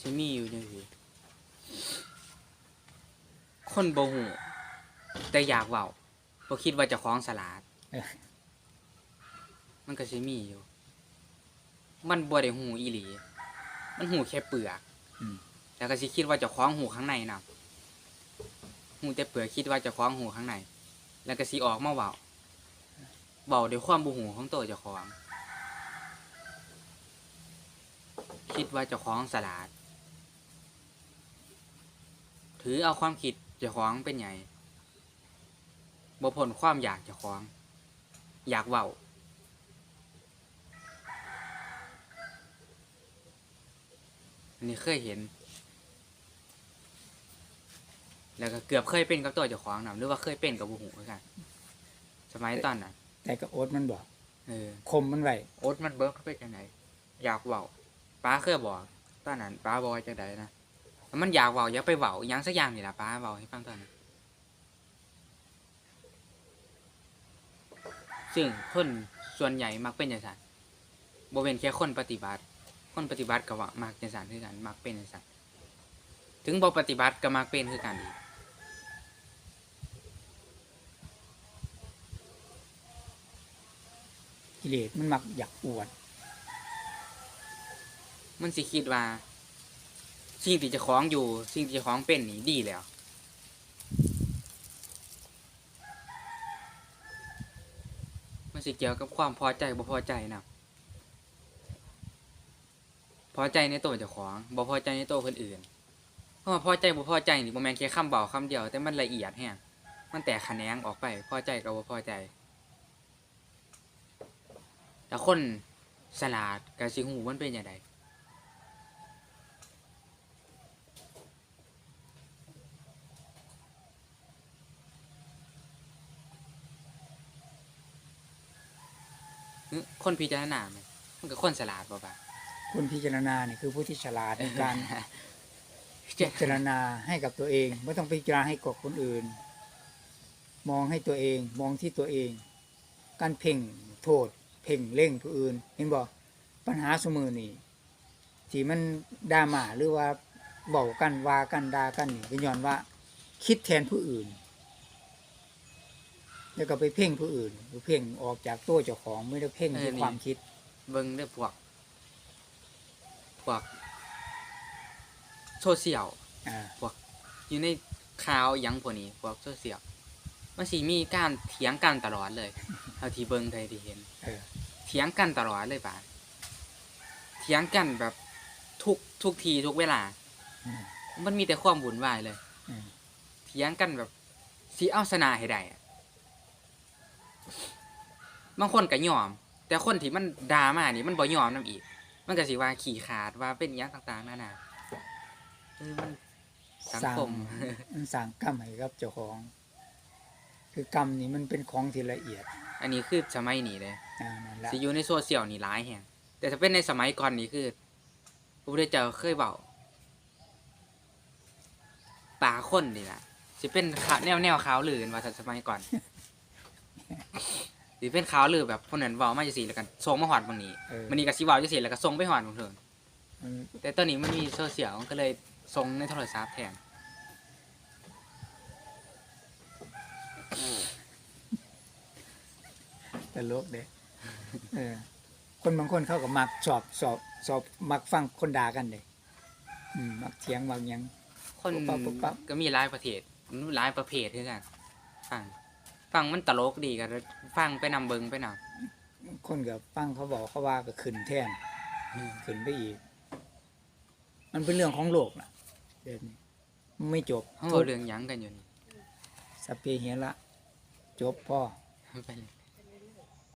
สิมีอยู่จังซี่คนบ่ฮู้แต่อยากเว้าบ่คิดว่าเจะคล้าของสลาด เออ มันก็สิมีอยู่ มันบ่ได้ฮู้อีหลี มันฮู้แค่เปลือกอืม แล้วก็สิคิดว่าเจะคล้าของหูข้างในนํฮู้แต่เปลือกคิดว่าเจะคล้าของหูข้างใน แล้วก็สิออกมาเว้าเว้าด้วยความบ่ฮู้ของตัวเจ้าของ คิดว่าเจ้าของสลาด ถือเอาความคิดเจ้าของเป็นใหญ่บ่พ้นความอยากเจ้าของ อยากเว้าอันนี้เคยเห็น แล้วก็เกือบเคยเป็นกับตัวเจ้าของนะหรือว่าเคยเป็นกับบุหูเหมือนกันสมัยตอนนั้นแต่ก็อดมันบอกเออคมมันไว้โอ๊ตมันเบิร์กเขาเป็นจังไหนอยากเว้าป้าเคยบอกตอนนั้นป้าบอกว่าจังไดนะแล้ว มันอยากเว้าอยากไปเว้าอหยังสักอย่างนี่ล่ะป้าเว้าให้ฟังตอนนั้นซึ่งคนส่วนใหญ่มักเป็นจังซั่นบ่เป็นแค่คนปฏิบัติ คนปฏิบัติก็ว่ามักจังซั่นคือกันมักเป็นจังซั่นถึงบ่ปฏิบัติก็มักเป็นคือกันอีกกิเลสมันมักอยากอวด มันสิคิดว่า สิ่งที่จะคล้องอยู่ สิ่งที่จะคล้องเป็นนี่ดีแล้ว มันสิเกี่ยวกับความพอใจบ่พอใจนะพอใจในตัวเจ้าของบ่พอใจในตัวคนอื่นเพราะว่าพอใจบ่พอใจนี่บ่แม่นแค่คำเบาคำเดียวแต่มันละเอียดแฮงมันแตกแขนงออกไปพอใจกับบ่พอใจแต่คนสลาดกับสิหูมันเป็นอย่างไร คนพิจารณาไหมมันก็คนสลาดบ่ปะคนพิจารณาเนี่ยคือผู้ที่ฉลาดในการพิจารณาให้กับตัวเอง ไม่ต้องพิจารณาให้กับคนอื่น มองให้ตัวเอง มองที่ตัวเอง การเพ่งโทษ เพ่งเล่งผู้อื่น เห็นบอกปัญหาสมือนี่ที่มันดราม่าหรือว่าเบากันว่ากันด่ากันนี่เป็นย้อนว่า คิดแทนผู้อื่น แล้วก็ไปเพ่งผู้อื่นหรือเพ่งออกจากตัวเจ้าของไม่ได้เพ่งที่ความคิด เบิ่งเด้อพวก พวก โซเชียลอ่าอยู่ในข่าวอิหยังพวกนี้ พวกโซเชียลมันสิมีการเถียงกันตลอดเลยเท่าที่เบิ่งเท่าที่เห็นเออเถียงกันตลอดเลยป่ะเถียงกันแบบทุกทุกทีทุกเวลาอืมมันมีแต่ความวุ่นวายเลยอืมเถียงกันแบบสีเอาชนะให้ได้อะ บางคนก็ยอม แต่คนที่มันด่ามานี่มันบ่ยอมนํอีก มันก็สิว่าขี่ขาดว่าเป็นอหยังต่างๆนานาเออมันสังคม มันสั่งกรรมให้กับเจ้าของ คือกรรมนี่มันเป็นของที่ละเอียดอันนี้คือสมัยนี้เลยอ่านั่นละสิอยู่ในโซเชียลนี่หลายแฮงแต่ถ้าเป็นในสมัยก่อนนี่คือพระพุทธเจ้าเคยเบาป่าคนนี่ล่ะสิเป็นข่าวแนวแนวข่าวลือกันว่าสมัยก่อน สิเป็นข่าวลือแบบคนนั้นเว้ามาจังซี่แล้วกันส่งมาฮอดบางนี้เออ มันนี้ก็สิเว้าจังซี่แล้วก็ส่งไปฮอดบางเถิงมันแต่ตอนนี้มันมีโซเชียลมันก็เลยส่งในโทรศัพท์แทนตลกเด้เออ คนบางคนเขาก็มักสอบสอบสอบมักฟังคนด่ากันเด้อืมมักเถียงบางอย่างคนปุ๊บปั๊บปุ๊บปั๊บ ก็มีหลายประเภทหลายประเภทคือกันฟัง ฟังมันตลกดีกันฟังไปนำเบิงไปนำคนก็ฟังเขาบอกเขาว่าก็ขึ้นแทนขึ้นไปอีก มันเป็นเรื่องของโลกนะเดี๋ยวนี้มันไม่จบเขาเอาเรื่องหยังกันอยู่นี่สพเพเหียละจบพ่อไปเลย